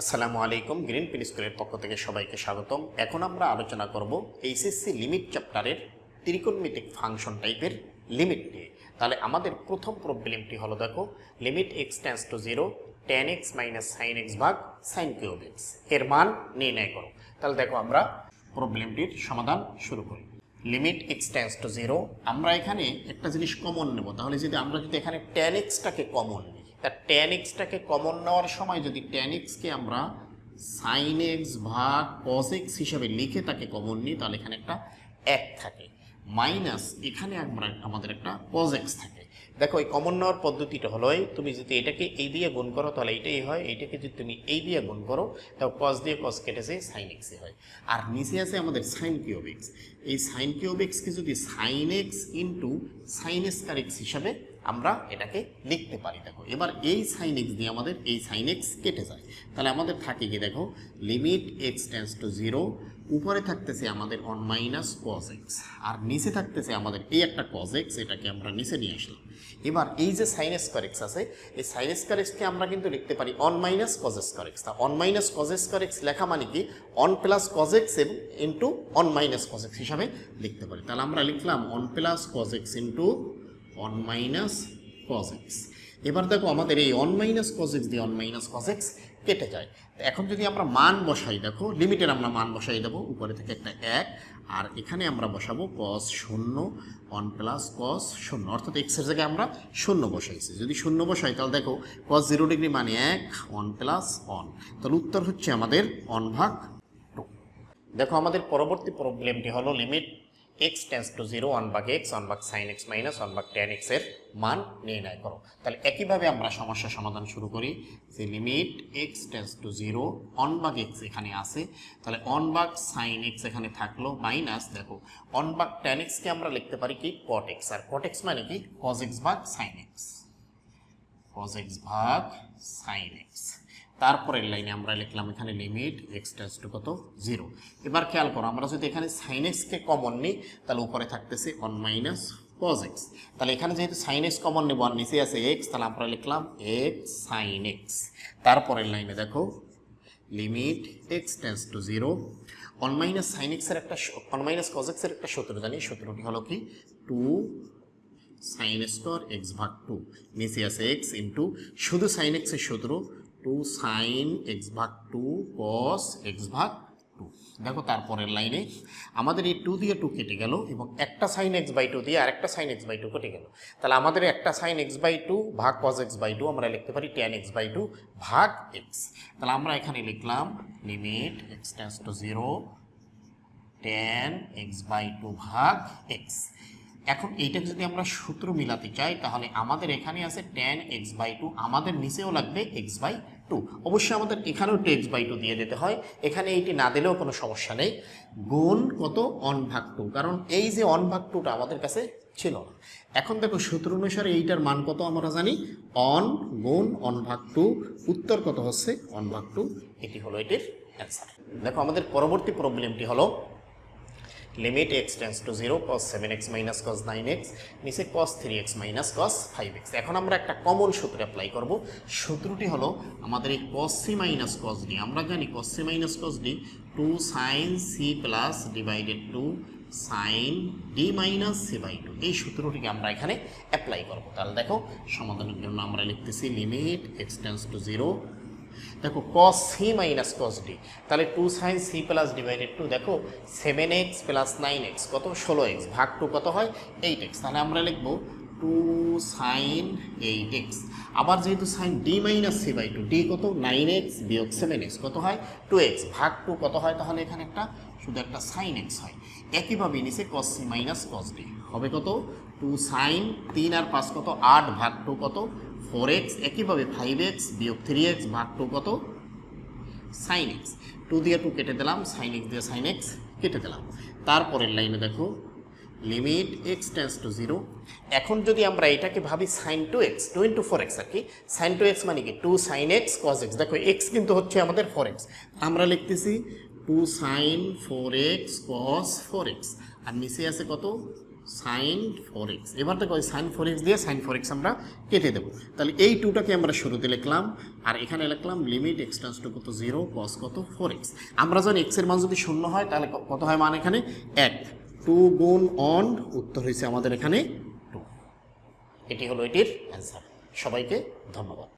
আসসালামু আলাইকুম, green pin স্কুলের পক্ষ থেকে সবাইকে স্বাগতম। এখন আমরা আলোচনা করব এইচএসসি লিমিট চ্যাপ্টারের ত্রিকোণমিতিক ফাংশন টাইপের লিমিট নিয়ে। তাহলে আমাদের প্রথম প্রবলেমটি হলো, দেখো, limit x tends to zero ten x minus sine x ভাগ সাইন কিউব এক্সের মান নির্ণয় করো। তাহলে দেখো আমরা প্রবলেমটির সমাধান শুরু করি। Limit x tends to zero আমরা এখানে একটা জিনিস কমন নেব। তাহলে যদি আমরা যদি এখানে টেন এক্সটাকে কমন নিই তা টেন এক্সটাকে কমন নেওয়ার সময় যদি টেন এক্সকে আমরা সাইন এক্স ভাগ কস এক্স হিসাবে লিখে তাকে কমন নিই, তাহলে এখানে একটা এক থাকে। মাইনাস এখানে আমরা আমাদের একটা কস এক্স থাকে। দেখো, এই কমন নেওয়ার পদ্ধতিটা হলো তুমি যদি এটাকে এই দিয়ে গুণ করো, তাহলে এইটাই হয়, এইটাকে যদি তুমি এই দিয়ে গুণ করো তাহলে কস দিয়ে কস কেটেছে সাইন এক্সে হয়। আর নিচে আছে আমাদের সাইন কিউব এক্স এই সাইন কিউব এক্সকে যদি sine x into sine x হিসাবে আমরা এটাকে লিখতে পারি, দেখো। এবার এই সাইন এক্স দিয়ে আমাদের এই সাইন এক্স কেটে যায়। তাহলে আমাদের থাকে কি, দেখো limit x tends to zero উপরে থাকতেছে আমাদের অন মাইনাস কজ এক্স আর নিচে থাকতেছে আমাদের এই একটা কজ এক্স এটাকে আমরা নিচে নিয়ে আসলাম। এবার এই যে সাইন স্কোয়ার এক্স আছে, এই সাইন স্কোয়ার এক্সকে আমরা কিন্তু লিখতে পারি one minus cos square x তা one minus cos square x লেখা মানে কি? অন প্লাস কজ এক্স এবং into one minus cos x হিসাবে লিখতে পারি। তাহলে আমরা লিখলাম one plus cos x into one minus cos x এবার দেখো আমাদের এই অন মাইনাস কজ এক্স দিয়ে অন মাইনাস কজ এক্স কেটে যায়। এখন যদি আমরা মান বসাই, দেখো লিমিটের আমরা মান বসাই দেবো, উপরে থেকে একটা এক, আর এখানে আমরা বসাবো কস শূন্য অন প্লাস কস শূন্য। অর্থাৎ এক্সের জায়গায় আমরা শূন্য বসাইছি। যদি শূন্য বসাই, তাহলে দেখো কস জিরো ডিগ্রি মানে এক অন প্লাস অন তাহলে উত্তর হচ্ছে আমাদের অন ভাগ টু দেখো, আমাদের পরবর্তী প্রবলেমটি হলো limit x tends to zero one ভাগ এক্স ওয়ান ভাগ সাইন এক্স মাইনাস ওয়ান ভাগ টেন এক্সের মান নির্ণয় করো। তাহলে একইভাবে আমরা সমস্যার সমাধান শুরু করি যে limit x tends to zero one ভাগ এক্স এখানে আছে। তাহলে অন ভাগ সাইন এক্স এখানে থাকল মাইনাস দেখো অন ভাগ টেন এক্সকে আমরা লিখতে পারি কি? কট এক্স আর কট এক্স মানে কি? কজ এক্স ভাগ সাইন এক্স cos x ভাগ sin x তারপরের লাইনে আমরা লিখলাম এখানে লিমিট এক্স টেন্স টু কত? জিরো এবার খেয়াল করো, আমরা যদি এখানে সাইন এক্সকে কমন নিই, তাহলে উপরে থাকতেছে ওয়ান মাইনাস কজ এক্স তাহলে এখানে যেহেতু সাইন এক্স কমন নেব আর নিচে আছে এক্স তাহলে আমরা লিখলাম এক্স সাইন এক্স তারপরের লাইনে দেখো limit x tends to zero one minus sine এক্সের একটা ওয়ান মাইনাস কজ এক্সের একটা সূত্র জানি সূত্রটি হলো কি? টু সাইন স্কোয়ার এক্স ভাগ টু নিচে আছে এক্স ইন্টু শুধু সাইন এক্সের সূত্র টু সাইন এক্স ভাগ টু কস এক্স ভাগ টু দেখো তারপরের লাইনে আমাদের এই টু দিয়ে টু কেটে গেল এবং একটা সাইন এক্স বাই টু দিয়ে আরেকটা সাইন এক্স বাই টু কেটে গেল। তাহলে আমাদের একটা সাইন এক্স বাই টু ভাগ কস এক্স বাই টু আমরা লিখতে পারি টেন এক্স বাই টু ভাগ এক্স তাহলে আমরা এখানে লিখলাম limit x tends to zero tan x by two ভাগ এক্স এখন এইটা যদি আমরা সূত্র মিলাতে চাই তাহলে আমাদের এখানে আছে টেন এক্স বাই টু আমাদের নিচেও লাগবে এক্স বাই টু অবশ্যই আমাদের এখানেও টু এক্স বাই টু দিয়ে দিতে হয়। এখানে এইটি না দিলেও কোনো সমস্যা নেই। গুণ কত? অন ভাগ টু কারণ এই যে অন ভাগ টুটা আমাদের কাছে ছিল না। এখন দেখো সূত্র অনুসারে এইটার মান কত আমরা জানি? অন গুণ অন ভাগ টু উত্তর কত হচ্ছে? অন ভাগ টু এটি হলো এটির অ্যান্সার দেখো আমাদের পরবর্তী প্রবলেমটি হলো limit x tends to zero cos seven x minus cos nine x নিচে cos three x minus cos five x এখন আমরা একটা কমন সূত্র অ্যাপ্লাই করব। সূত্রটি হলো আমাদের এই cos C minus cos D আমরা জানি cos C minus cos D two sine C plus divided two sine D minus C by two এই সূত্রটিকে আমরা এখানে অ্যাপ্লাই করব। তাহলে দেখো, সমাধানের জন্য আমরা লিখতেছি limit x tends to zero দেখো cos C minus cos D তাহলে two sine C plus divided two দেখো seven x plus nine x কত? ষোলো এক্স ভাগ টু কত হয়? এইট এক্স তাহলে আমরা লিখব টু সাইন এইট এক্স আবার যেহেতু sine D minus C by two D কত? নাইন এক্স বিয়োগ সেভেন এক্স কত হয়? টু এক্স ভাগ টু কত হয়? তাহলে এখানে একটা, শুধু একটা সাইন এক্স হয়, একইভাবে নিচে cos C minus cos D হবে কত? টু সাইন তিন আর পাঁচ কত? আট ভাগ টু কত? ফোর এক্স, একইভাবে ফাইভ এক্স, বিয়োগ থ্রি এক্স, ভাগ টু কত? Sine x. টু দিয়ে টু কেটে দিলাম, সাইন এক্স দিয়ে সাইন এক্স কেটে দিলাম। তারপরের লাইনে দেখো, limit x tends to zero. এখন যদি আমরা এটাকে ভাবি sine two x, two into four x আর কি। সাইন টু এক্স মানে কি? Two sine x cos x. দেখো, এক্স কিন্তু হচ্ছে আমাদের ফোর এক্স। আমরা লিখতেছি two sine four x cos four x. আর নিচে আছে কত? সাইন ফোর এক্স এবার দেখো ওই সাইন ফোর এক্স দিয়ে সাইন ফোর এক্স আমরা কেটে দেবো। তাহলে এই টুটাকে আমরা শুরুতে লিখলাম, আর এখানে লিখলাম লিমিট এক্স টান্স টু কত জিরো কস কত ফোর এক্স আমরা জানি এক্সের মান যদি শূন্য হয়, তাহলে কত হয় মান এখানে? এক। টু গুণ অন উত্তর হয়েছে আমাদের এখানে টু এটি হলো এটির অ্যান্সার সবাইকে ধন্যবাদ।